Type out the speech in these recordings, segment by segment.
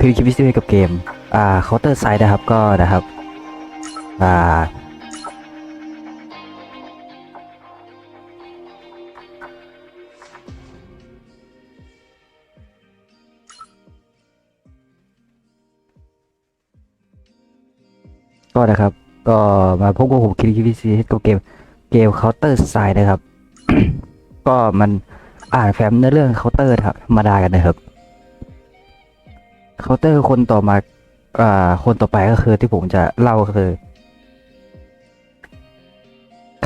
คือคลิปวิดีโอกับเกม อ่า Counter Side นะครับก็นะครับ อ่าก็นะครับ ก็มาพบกับผมคลิปวิดีโอกับเกมเกม Counter Side นะครับ ก็มันอ่านแฟ้มในเรื่อง Counter ธรรมดากันนะครับ เคาน์เตอร์คนต่อมาอ่าคนต่อไปก็คือที่ผมจะเล่าก็คือ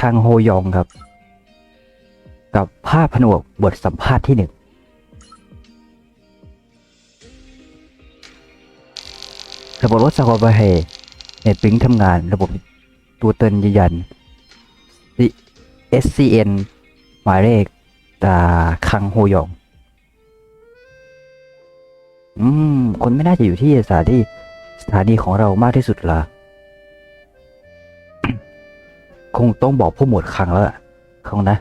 คังโฮยองครับ กับภาพผนวกบทสัมภาษณ์ที่หนึ่งระบบรถสกอร์บเฮเน็ตปิงทำงาน ระบบตัวเตินยืนยัน SCN หมายเลขตาคังโฮยอง อืม คนไม่น่าจะอยู่ที่สถานีสถานีของเรามากที่สุดละคงต้องบอกผู้หมวดครั้งแล้วคงนะ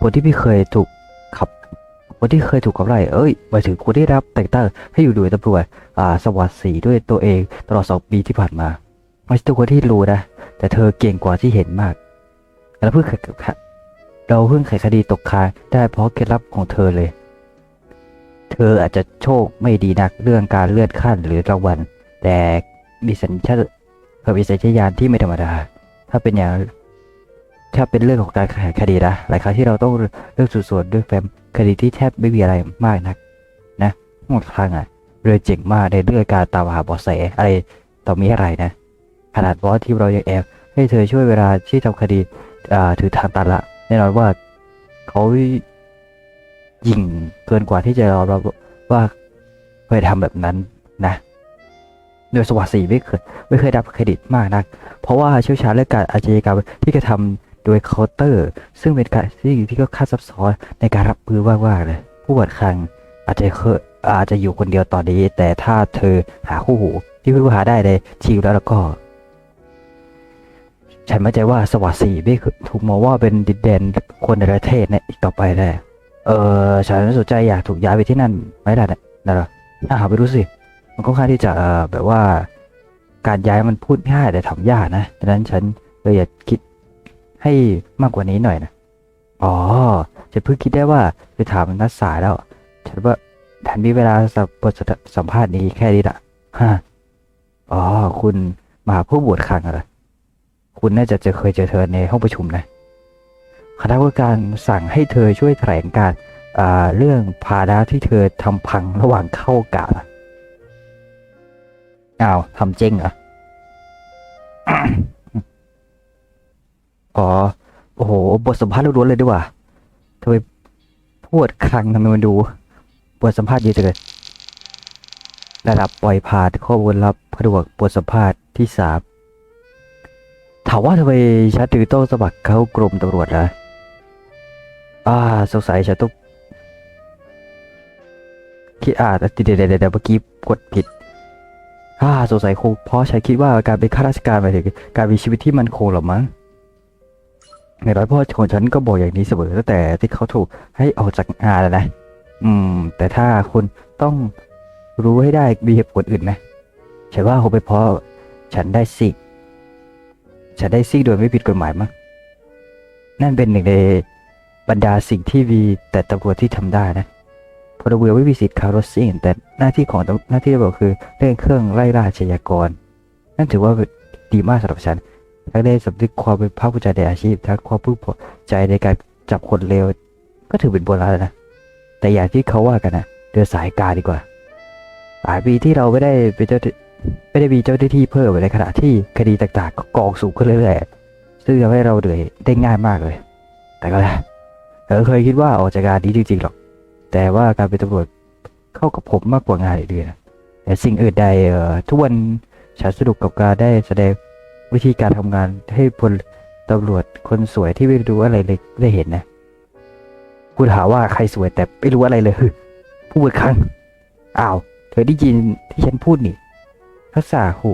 คนที่ไม่เคยถูกขับ คนที่เคยถูกขับไล่เอ้ยหมายถึงคนที่รับแต่งตั้งให้อยู่ด้วยตำรวจอ่าสวัสดีด้วยตัวเองตลอดสองปีที่ผ่านมาไม่ใช่ตัวคนที่รู้นะแต่เธอเก่งกว่าที่เห็นมากแล้วเพิ่งไขเราเพิ่งไขคดีตกค้างได้เพราะเคล็ดลับของเธอเลย เธออาจจะโชคไม่ดีนักเรื่องการเลื่อนขั้นหรือรางวัล แต่มีสัญชาตเธอมีสัญชาตญาณที่ไม่ธรรมดา ถ้าเป็นอย่าง ถ้าเป็นเรื่องของการแข่งคดีนะ หลายครั้งที่เราต้องเลือกสุดส่วนด้วยแฟ้มคดีที่แทบไม่มีอะไรมากนัก นะหมดครั้งอะ เรือเจ๋งมากในเรื่องการตามหาเบาะแสอะไรต่อมีอะไรนะ ขนาดบอสที่เรายังแอบให้เธอช่วยเวลาที่ทำคดีอ่าถือทางตันละ แน่นอนว่าเขา ยิ่งเกินกว่าที่จะยอมรับว่าเคยทำแบบนั้นนะ โดยสวัสดีไม่เคยไม่เคยรับเครดิตมากนัก เพราะว่าเชี่ยวชาญเรื่องการอาชญากรรมที่กระทำโดยเคาน์เตอร์ ซึ่งเป็นการที่ที่ก็ค่าซับซ้อนในการรับมือมากๆเลย ผู้บวดคังอาจจะเคยอาจจะอยู่คนเดียวตอนนี้ แต่ถ้าเธอหาคู่หูที่เพื่อหาได้ในชีวิตแล้วแล้วก็ ฉันมั่นใจว่าสวัสดีไม่เคยถูกมองว่าเป็นดินแดนคนในประเทศเนี่อีกต่อไปแน่ เออฉันสนใจอยากถูกย้ายไปที่นั่นไมล่ะเนี่ยนะหรอถ้าหาไปรู้สิ มันค่อนข้างที่จะแบบว่า การย้ายมันพูดง่ายแต่ทำยากนะดังนั้นฉันเลยอยากคิดให้มากกว่านี้หน่อยนะ อ๋อ ฉันเพิ่งคิดได้ว่าไปถามนัดสายแล้ว ฉันว่าฉันมีเวลาสับบทสัมภาษณ์นี้แค่นี้ละฮะ อ๋อ คุณมาผู้บวชคังอะไรคุณน่าจะเจอเคยเจอเธอในห้องประชุมนะ คณะกรรมการสั่งให้เธอช่วยแถลงการเรื่องภาระที่เธอทำพังระหว่างเข้ากะอ้าวทำเจริงเหรออ๋อโอ้โห บทสัมภาษณ์ล้วนเลยดีกว่าทำไมพูดครั้งทำไมมันดู บทสัมภาษณ์เยอะจังเลยระดับปล่อยผ่านข้อมูลลับผดวกบทสัมภาษณ์ที่สามถามว่าทำไมฉันถึงต้องสมัครเข้ากรมตำรวจนะ อ่าสงสัยฉันต้องคิดอ่าเดี๋ยวเดี๋ยวเดี๋ยวเมื่อกี้กดผิดอ่าสงสัยคงเพราะฉันคิดว่าการเป็นข้าราชการหมายถึงการมีชีวิตที่มันคงหรอมั้งในร้อยพ่อของฉันก็บอกอย่างนี้เสมอตั้งแต่ที่เขาถูกให้ออกจากงานแล้วนะ อืม แต่ถ้าคุณต้องรู้ให้ได้มีเหตุผลอื่นนะฉันว่าคงเป็นเพราะฉันได้สิก ฉันได้ซิกโดยไม่ผิดกฎหมายมั้งนั่นเป็นหนึ่งใน บรรดาสิ่งที่มีแต่ตำรวจที่ทำได้นะพลเรือไม่มีสิทธิ์คาร์รถซิ่งแต่หน้าที่ของหน้าที่ตำรวจคือเร่งเครื่องไล่ล่าอาชญากร นั่นถือว่าดีมากสำหรับฉันทั้งได้สำนึกความเป็นภาคภูมิใจในอาชีพทั้งความพึงพอใจในการจับคนเลวก็ถือเป็นโบราณแล้วนะ แต่อย่างที่เขาว่ากันนะเดินสายกาดีกว่าหลายปีที่เราไม่ได้เป็นเจ้าไม่ได้มีเจ้าหน้าที่เพิ่มในขณะที่คดีต่างๆก็กองสูงขึ้นเรื่อยๆซึ่งทำให้เราเหนื่อยได้ง่ายมากเลย แต่ก็แล้ว เธอเคยคิดว่าออกจากงานนี้จริงๆหรอก แต่ว่าการเป็นตำรวจเข้ากับผมมากกว่างานอื่นๆนะแต่สิ่งอื่นใดเอ่อทุกวันฉันสนุกกับการได้แสดงวิธีการทำงานให้พลตำรวจคนสวยที่ไม่รู้อะไรเลยได้เห็นนะคุณถามว่าใครสวยแต่ไม่รู้อะไรเลยพูดครั้งอ้าวเธอได้ยินที่ฉันพูดนี่ภาษาหู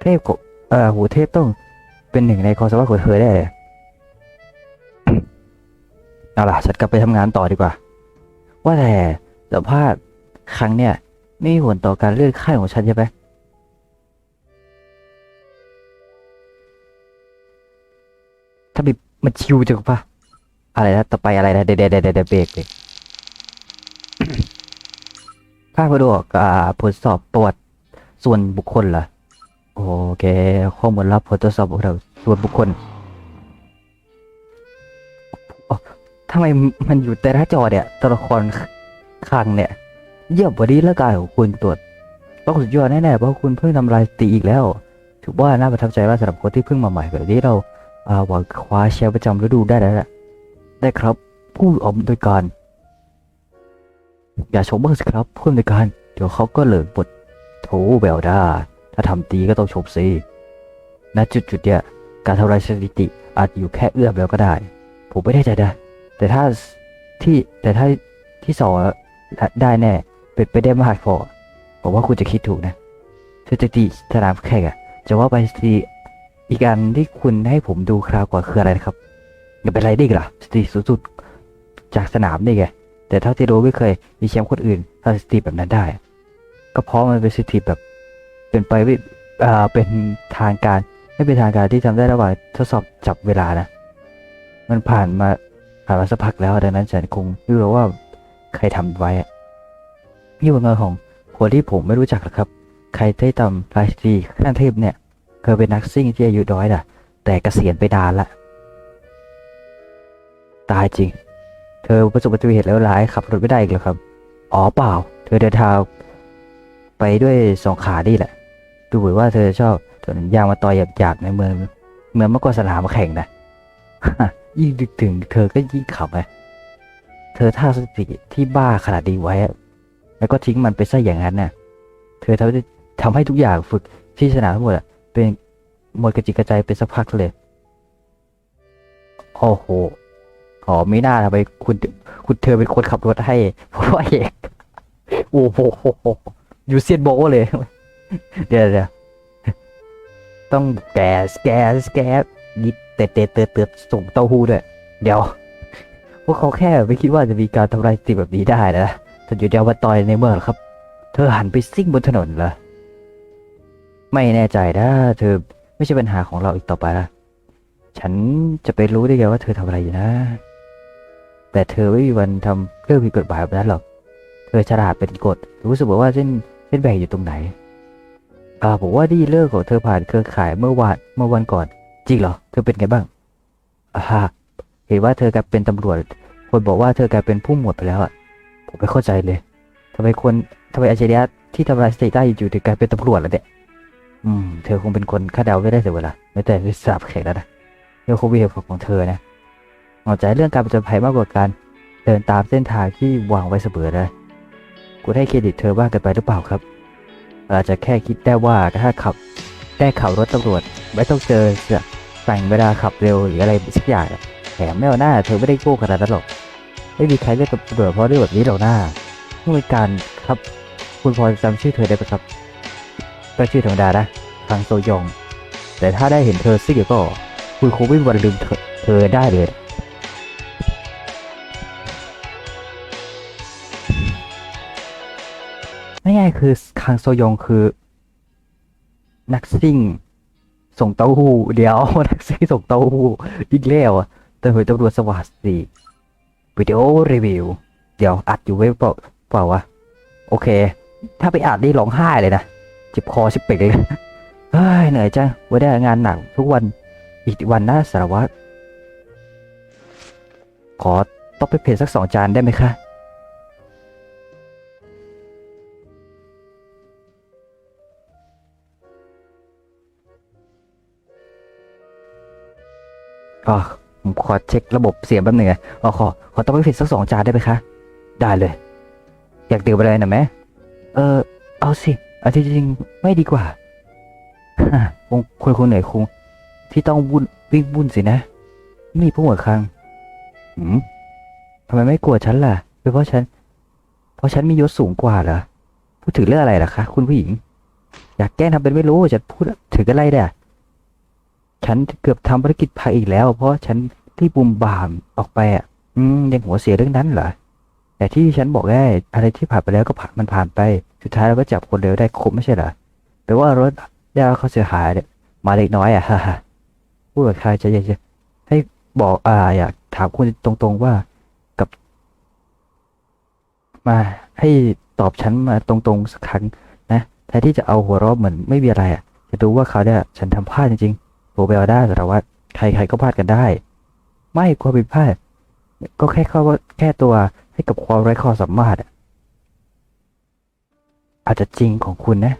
เทพของเอ่อหูเทพต้องเป็นหนึ่งในความสามารถของเธอได้เลย เอาล่ะ ฉันกลับไปทำงานต่อดีกว่า ว่าแต่สัมภาษณ์ครั้งเนี่ยไม่มีผลต่อการเลื่อนขั้นของฉันใช่ไหมถ้าบิมันชิวจังปะอะไรนะต่อไปอะไรนะเดเดเดเดเดเบรกเลยภาคประดวกอ่าผลสอบประวัติส่วนบุคคลเหรอโอเค ข้อมูลลับผลตรวจสอบบุคคลส่วนบุคคล ทำไมมันอยู่แต่ละจอเนี่ยตัวละครคังเนี่ย เยี่ยมกว่านี้ล้วกายของคุณตรวจต้องสุดยอดแน่ๆเพราะคุณเพิ่งทำลายติอีกแล้ว ถือว่าน่าประทับใจมากสำหรับคนที่เพิ่งมาใหม่แบบนี้เราอ่าหวังคว้าแชมป์ประจำฤดูได้แล้วแหละได้ครับ ผู้อำนวยการ อย่าชมบ้างสิครับผู้อำนวยการ เดี๋ยวเขาก็เหลิงบทโถเบลดาถ้าทำดีก็ต้องชมสิณจุดจุดๆเนี้ยการทำลายสถิติอาจอยู่แค่เอื้อมแล้วก็ได้ ผมไม่แน่ใจนะ แต่ถ้าที่แต่ถ้าที่สองได้แน่เป็นไปได้มากพอผมว่าคุณจะคิดถูกนะสถิติสนามแข่งอะจะว่าไปสถิติอีกอันที่คุณให้ผมดูคราวก่อนคืออะไรนะครับอย่าเป็นไรดิกล่ะสถิติสูงสุดจากสนามนี่ไงแต่เท่าที่รู้ไม่เคยมีแชมป์คนอื่นทำสถิติแบบนั้นได้ ก็เพราะมันเป็นสถิติแบบ เป็นไปไม่อ่าเป็นทางการไม่เป็นทางการที่ทำได้ระหว่างทดสอบจับเวลานะ มันผ่านมา ผ่านมาสักพักแล้วดังนั้นฉันคงไม่รู้ว่าใครทำไว้อะนี่ผลงานของคนที่ผมไม่รู้จักหรอกครับ ใครได้ทำลายสถิติขั้นเทพเนี่ยเคยเป็นนักซิ่งที่อายุน้อยนะแต่เกษียณไปนานละ ตายจริง เธอประสบอุบัติเหตุแล้วร้ายขับรถไม่ได้อีกแล้วครับ อ๋อเปล่า เธอเดินทางไปด้วยสองขานี่แหละ ดูเหมือนว่าเธอชอบถนนยางมาต่อยหยาบๆในเมือง เมืองมากกว่าสนามแข่งนะ ยิ่งดึกถึงเธอก็ยิ่งขับไงเธอท่าสติที่บ้าขนาดดีไว้ แล้วก็ทิ้งมันไปซะอย่างนั้นน่ะ เธอทำให้ทำให้ทุกอย่างฝึกที่สนามทั้งหมดเป็นหมดกระจิกกระใจเป็นสักพักเลย โอ้โหอ๋อไม่น่าทำไมคุณคุณเธอเป็นคนขับรถให้เพราะว่าเอกโอ้โหยูเซียนโบเลย เดี๋ยวเดี๋ยวต้องแกสแกสแกสยิด เตะเตะเตะเตะส่งเต้าหู้ด้วย เดี๋ยว พวกเขาแค่ไม่คิดว่าจะมีการทำลายสติแบบนี้ได้นะแต่อยู่เดียวมาต่อยในเมืองเหรอครับ เธอหันไปซิ่งบนถนนเหรอ ไม่แน่ใจนะ เธอไม่ใช่ปัญหาของเราอีกต่อไปละฉันจะไปรู้ได้ไงว่าเธอทำอะไรอยู่นะ แต่เธอไม่มีวันทำเรื่องผิดกฎหมายแบบนั้นหรอก เธอฉลาดเป็นกฎ รู้สึกว่าเส้นเส้นแบ่งอยู่ตรงไหนอ่าผมว่าดีเลิกของเธอผ่านเครือข่ายเมื่อวานเมื่อวันก่อน จริงเหรอ เธอเป็นไงบ้างอ่าเห็นว่าเธอกลายเป็นตำรวจ คนบอกว่าเธอกลายเป็นผู้หมวดไปแล้วอะ ผมไม่เข้าใจเลยทำไมคนทำไมอาชญะที่ทำลายสติได้อยู่ถึงกลายเป็นตำรวจแล้วเนี่ย อืม เธอคงเป็นคนคาดเดาไม่ได้เสียเวลาไม่แต่ไม่ทราบแขกแล้วนะเรื่องคงมีเหตุผลของเธอนะหวังใจเรื่องการประจนภัยมากกว่าการเดินตามเส้นทางที่วางไว้เสมอนะคุณให้เครดิตเธอบ้างกันไปหรือเปล่าครับอาจจะแค่คิดได้ว่าถ้าขับได้ขับรถตำรวจ ไม่ต้องเจอสั่งเวลาขับเร็วหรืออะไรสักอย่างแถมไม่เอาหน้าเธอไม่ได้โก้ขนาดนั้นหรอก ไม่มีใครเรียกตำรวจเพราะเรื่องแบบนี้หรอกหน้าผู้บริการครับ คุณพอจำชื่อเธอได้ไหมครับ ก็ชื่อธรรมดานะทางโซยอง แต่ถ้าได้เห็นเธอซิ่งก็ คุณคงไม่มีวันลืมเธอเธอได้เลยง่ายๆคือคังโซยองคือ นักซิ่ง ส่งเต้าหู้เดี๋ยวนักซิ่ส่งเต้าหู้อีกแล้วอะต่เฮ้ยตำรวจสวัสดีวิดีโอรีวิว เดี๋ยวอัดอยู่ไว้เปล่าเปล่าวะโอเค ถ้าไปอัดนี่ร้องไห้เลยนะจ็บคอชิบเป่งเลยเฮ้ยเหนื่อยจังวันได้งานหนักทุกวันอีกวันนะสารวัตรขอต้องไปเพจสักสองจานได้ไหมคะ อ๋อผมขอเช็คระบบเสียงแป๊บหนึ่งอะอ๋อขอขอต้องไปผิดสักสองจานได้ไหมคะ ได้เลย อยากดื่มอะไรนะแม่เออ เอาสิเอาจริงๆไม่ดีกว่าฮะคงคนคนไหนคง ที่ต้องวุ่นวิ่งวุ่นสินะนี่ผู้หมวดคังหืมทำไมไม่กลัวฉันล่ะเป็นเพราะฉัน เพราะฉันมียศสูงกว่าเหรอพูดถึงเรื่องอะไรล่ะคะ คุณผู้หญิง อยากแกล้งทำเป็นไม่รู้จะพูดถึงอะไรเนี่ย ฉันเกือบทำภารกิจพังอีกแล้ว เพราะฉันที่บุมบามออกไปอะอืมยังหัวเสียเรื่องนั้นเหรอแต่ที่ฉันบอกได้อะไรที่ผ่านไปแล้วก็ผ่านมันผ่านไป สุดท้ายเราก็จับคนเร็วได้ครบไม่ใช่เหรอแปลว่ารถได้รับเขาเสียหายเนี่ยมาเล็กน้อยอะฮ่าฮ่าพูดกับใครจะอยากจะให้บอกอ่าอยากถามคุณตรงๆว่ากับ มาให้ตอบฉันมาตรงๆสักครั้งนะแทนที่จะเอาหัวเราะเหมือนไม่มีอะไรอะ จะดูว่าเขาเนี่ยฉันทำพลาดจริง โรเบลได้สารวัตรใครๆก็พลาดกันได้ ไม่ความผิดพลาด ก็แค่เข้าแค่ตัวให้กับความไร้ความสามารถอะอาจจะจริงของคุณนะ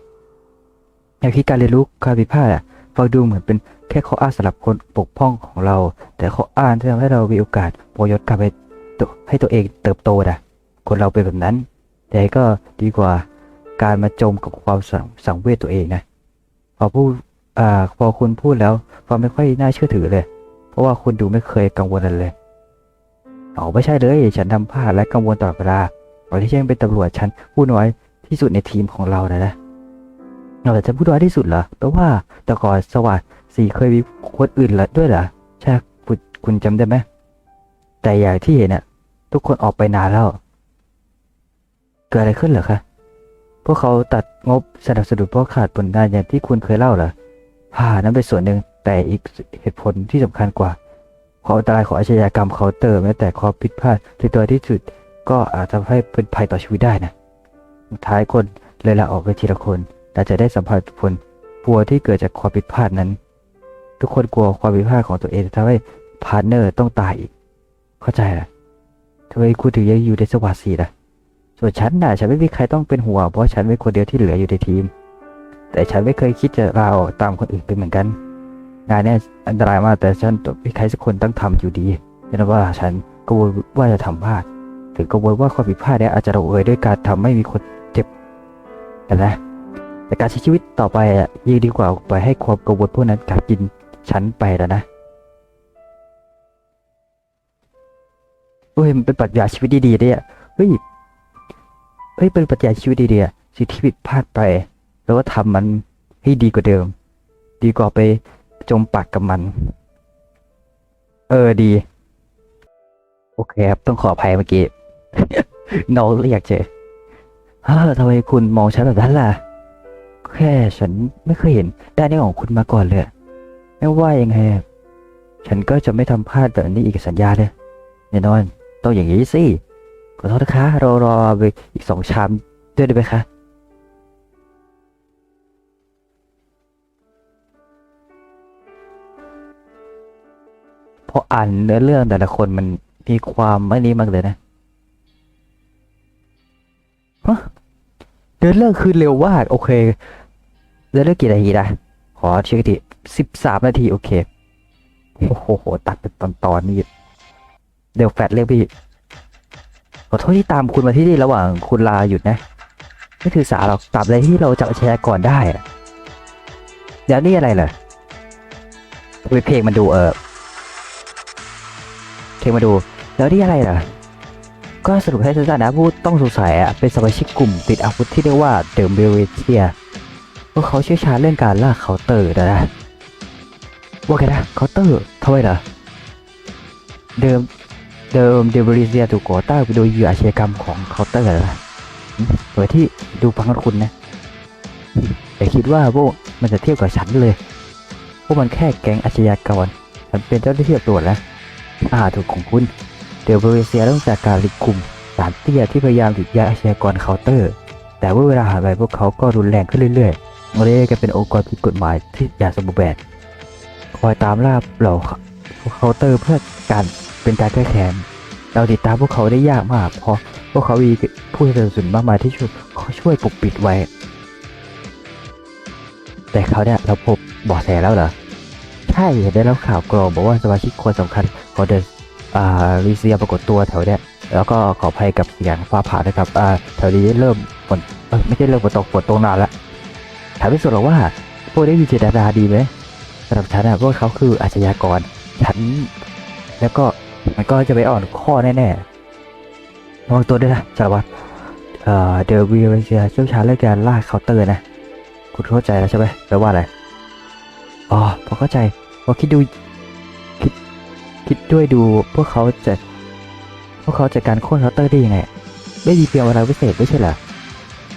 อย่างที่การเรียนรู้ความผิดพลาดอะฟังดูเหมือนเป็นแค่ข้ออ้างสำหรับคนปกป้องของเรา แต่ข้ออ้างที่ทำให้เรามีโอกาสโปรยศกลับไปให้ตัวเองเติบโตนะคนเราเป็นแบบนั้น แต่ก็ดีกว่าการมาจมกับความสังสงเวชตัวเองนะพอพูด อ่าพอคุณพูดแล้วฟังไม่ค่อยน่าเชื่อถือเลย เพราะว่าคุณดูไม่เคยกังวลอะไรเลยอ๋อไม่ใช่เลย ฉันทำพลาดและกังวลตลอดเวลาตอนที่ฉันเป็นตำรวจฉันพูดน้อยที่สุดในทีมของเรานะนะเราจะพูดน้อยที่สุดเหรอแปลว่าแต่ก่อนสวัสด์สีเคยมีคนอื่นละด้วยเหรอใช่คุณคุณจำได้ไหมแต่อย่างที่เห็นน่ะ ทุกคนออกไปนานแล้ว เกิดอะไรขึ้นเหรอคะพวกเขาตัดงบสนับสนุนเพราะขาดผลงานอย่างที่คุณเคยเล่าเหรอ ผ่านั้นเป็นส่วนหนึ่งแต่อีกเหตุผลที่สำคัญกว่าความอันตรายของอาชญากรรมเคาน์เตอร์แม้แต่ความผิดพลาดที่ตัวที่สุดก็อาจทำให้เป็นภัยต่อชีวิตได้นะท้ายคนเลยลาออกไปทีละคนแต่จะได้สัมผัสผลปัวที่เกิดจากความผิดพลาดนั้น ทุกคนกลัวความผิดพลาดของตัวเองจะทำให้พาร์ทเนอร์ต้องตายอีก เข้าใจละทำไมคุณถึงยังอยู่ในสวัสดีล่ะ ส่วนฉันน่ะฉันไม่มีใครต้องเป็นห่วงเพราะฉันเป็นคนเดียวที่เหลืออยู่ในทีม แต่ฉันไม่เคยคิดจะลาออกตามคนอื่นเป็นเหมือนกัน งานนี้อันตรายมากแต่ฉันต้องใครสักคนต้องทำอยู่ดีเป็นว่าฉันกังวลว่าจะทำพลาดถึงกังวลว่าความผิดพลาดนี้อาจจะลงเอยด้วยการทำไม่มีคนเจ็บแต่นะแต่การใช้ชีวิตต่อไปยิ่งดีกว่าปล่อยให้ความกังวลพวกนั้นกัดกินฉันไปแล้วนะเฮ้ยมันเป็นปรัชญาชีวิตดีๆเนี่ยเฮ้ยเฮ้ยเป็นปรัชญาชีวิตดีๆสิ่งที่ผิดพลาดไป แล้วก็ทำมันให้ดีกว่าเดิม ดีกว่าไปจมปักกับมัน เออดี โอเคครับ ต้องขออภัยเมื่อกี้น้องเรียกเจเฮ้อทำไมคุณมองฉันแบบนั้นล่ะ แค่ฉันไม่เคยเห็นด้านนี้ของคุณมาก่อนเลย ไม่ว่ายังไงฉันก็จะไม่ทำพลาดแบบนี้อีกสัญญาเลยแน่นอน ต้องอย่างนี้สิขอโทษนะคะรอรอไปอีกสองชามด้วยได้ไหมคะ พราะอ่านเนื้อเรื่องแต่ละคนมันมีความไม่นี้มากเลยนะฮะเนื้อเรื่องคือเร็วมากโอเคเนื้อเรื่องกี่นาทีนะขอเช็คทีสิบสามนาทีโอเคโอ้โหตัดเป็นตอนตอนๆนี่เดี๋ยวแฟดเรียกพี่ขอโทษที่ตามคุณมาที่นี่ระหว่างคุณลาหยุดนะไม่ถือสาหรอกตราบใดที่เราจับอาชญากรได้เดี๋ยวนี่อะไรเหรอไปเพลงมันดูเออ เพลงมาดู แล้วนี่อะไรเหรอก็สรุปให้สั้นๆนะผู้ต้องสงสัยอะเป็นสมาชิกกลุ่มติดอาวุธที่เรียกว่าเดอะเบลเทียพวกเขาเชี่ยวชาญเรื่องการล่าเคาน์เตอร์นะนะว่าไงนะเคาน์เตอร์ทำไมเหรอเดิมเดิมเดบริเซียถูกก่อตั้งโดยเหยื่ออาชญากรรมของเคาน์เตอร์นะโดยที่ดูฟังคุณนะแต่คิดว่าพวกมันจะเทียบกับฉันเลยพวกมันแค่แก๊งอาชญากรฉันเป็นเจ้าหน้าที่ตำรวจแล้ว อ่าถูกของคุณเดบริเซียต้องจากการลิกคุมสารเตี้ยที่พยายามหยุดยั้งอาชญากรเคาน์เตอร์ แต่ว่าเวลาผ่านไปพวกเขาก็รุนแรงขึ้นเรื่อยๆมันเลยกลายเป็นองค์กรผิดกฎหมายที่อย่างสมบูรณ์แบบคอยตามล่าเหล่าเคาน์เตอร์เพื่อการเป็นการแก้แค้นเราติดตามพวกเขาได้ยากมากเพราะพวกเขามีผู้สนับสนุนมากมายที่ช่วยเขาช่วยปกปิดไว้ แต่เขาเนี่ยเราพบเบาะแสแล้วเหรอ ใช่ได้รับข่าวกรองบอกว่าสมาชิกคนสำคัญของเดอะอ่าลิเซียปรากฏตัวแถวเนี้ยแล้วก็ขออภัยกับเสียงฟ้าผ่านะครับอ่าแถวนี้เริ่มฝนไม่ใช่เริ่มฝนตกฝนตกนานละถามไม่สุดหรอว่าพวกได้มีเจตนาดีไหมสำหรับฉันอะพวกเขาคืออาชญากรฉันแล้วก็มันก็จะไปอ่อนข้อแน่ๆระวังตัวด้วยนะสารวัตรเอ่อเดลวีเซียเชี่ยวชาญเรื่องการล่าเคาน์เตอร์นะ คุณเข้าใจแล้วใช่ไหมแปลว่าอะไร อ๋อพอเข้าใจ พอคิดดูคิดคิดด้วยดูพวกเขาจะพวกเขาจัดการโค่นเคาน์เตอร์ได้ยังไง ไม่มีเพียงเวลาพิเศษไม่ใช่เหรอ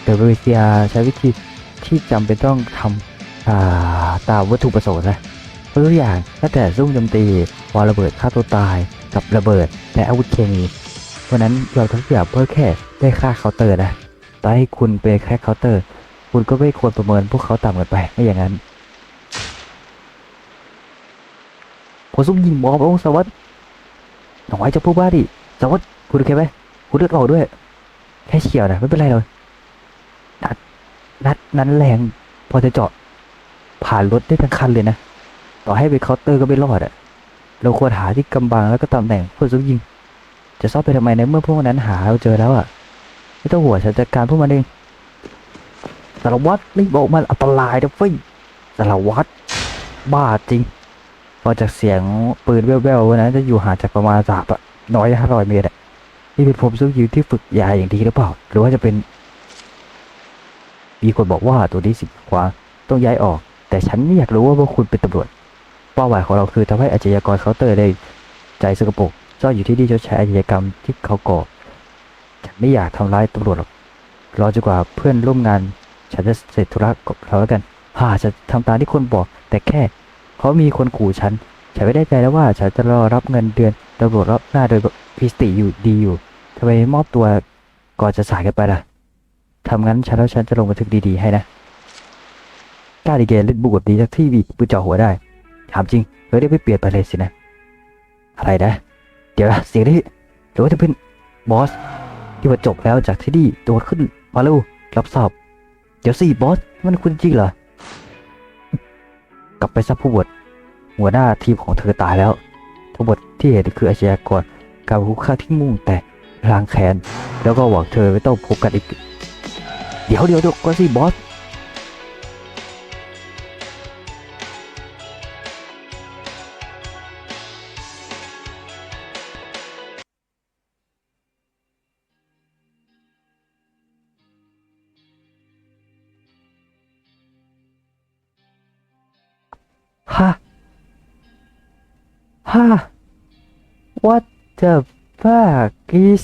แต่มาเลเซียใช้วิธีที่จำเป็นต้องทำอ่าตามวัตถุประสงค์นะตัวอย่างตั้งแต่ซุ่มโจมตีวาระเบิดฆ่าตัวตายกับระเบิดและอาวุธเคมีเพราะนั้นเราทุกอย่างเพื่อแค่ได้ค่าเคาน์เตอร์นะต่อให้คุณเป็นแค่เคาน์เตอร์ คุณก็ไม่ควรประเมินพวกเขาต่ำเกินไปไม่อย่างนั้น พอซุ่มยิงมอบองสวัสดิ์หน่อยจะพูดว่าดิสวัสดิ์คุณโอเคไหมคุณเลือดออกด้วย แค่เฉียวนะไม่เป็นไรเลยนัดนัดนั้นแรงพอจะเจาะผ่านรถได้ทั้งคันเลยนะ ต่อให้เป็นเคาน์เตอร์ก็ไม่รอดอะเราควรหาที่กำบังแล้วก็ตำแหน่งเพื่อซุ่มยิง จะซ่อนไปทำไมในเมื่อพวกนั้นหาเราเจอแล้วอะไม่ต้องห่วฉันจัดการพวกมันเองสารวัตรรีบบอกมันอันตรายนะเฟ้ยสารวัตรบ้าจริง พอจากเสียงปืนแว่วๆวันนั้นจะอยู่ห่างจากประมาณสามน้อยห้าร้อยเมตรอะนี่เป็นผมซุ่มยิงที่ฝึกยาอย่างดีหรือเปล่า หรือว่าจะเป็น มีคนบอกว่าตัวนี้สิขวาต้องย้ายออก แต่ฉันไม่อยากรู้ว่าพวกคุณเป็นตำรวจเป้าหมายของเราคือทำให้อาชญากรเคาน์เตอร์ได้ใจสกปรกซ่อนอยู่ที่นี่ชดใช้อาชญากรรมที่เขาก่อฉันไม่อยากทำร้ายตำรวจหรอกรอจนกว่าเพื่อนร่วมงาน ฉันจะเสร็จธุระกับเขาแล้วกันฮ่าจะทำตามที่คนบอกแต่แค่ เขามีคนขู่ฉัน ฉันไม่ได้ใจแล้วว่าฉันจะรอรับเงินเดือนตำรวจรอบหน้าโดยพิสติอยู่ดีอยู่ทำไมมอบตัวก่อนจะสายกันไปล่ะทำงั้นฉันแล้วฉันจะลงบันทึกดีๆให้นะกล้าดีเกเล่นบุกแบบนี้จากที่วีปืนจ่อหัวได้ ถามจริงเฮ้ยได้ไม่เปลี่ยนไปเลยสินะ อะไรนะ เดี๋ยวนะเสียงนี้หรือว่าจะเป็นบอส ที่ว่าจบแล้วจากที่นี่โดดขึ้นมาเร็วรับทราบเดี๋ยวสิบอส มันคุณจริงเหรอ กลับไปซับผู้บทหัวหน้าทีมของเธอตายแล้วผู้บดที่เห็นคืออาชญากรการคุกค่าที่มุ่งแต่ล้างแค้นแล้วก็หวังเธอไม่ต้องพบกันอีก เดี๋ยวเดี๋ยวเดี๋ยวก็สิบอส ฮะ what the fuck is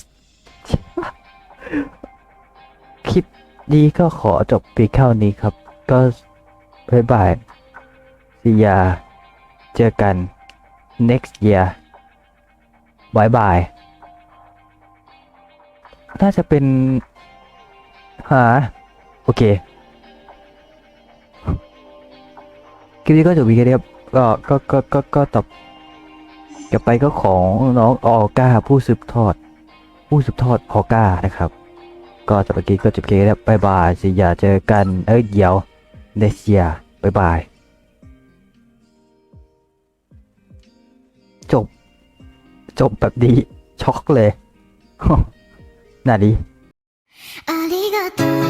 คลิปนี้ก็ขอจบเพียงเท่านี้ครับ ก็บายบายสิยาเจอกัน next year บายบาย น่าจะเป็น หา โอเค คลิปนี้ก็จบวีแค่นี้ครับก็ก็ก็ก็ก็ตอบ กลับไปก็ของน้องออก้าผู้สืบทอด ผู้สืบทอดออก้านะครับ ก็จบเมื่อกีก็จบเกมแล้วบายบายสิอย่าเจอกันเอ้ยเดี๋ยวเนเซียบายบายจบ จบแบบดีช็อกเลย น่าดีあ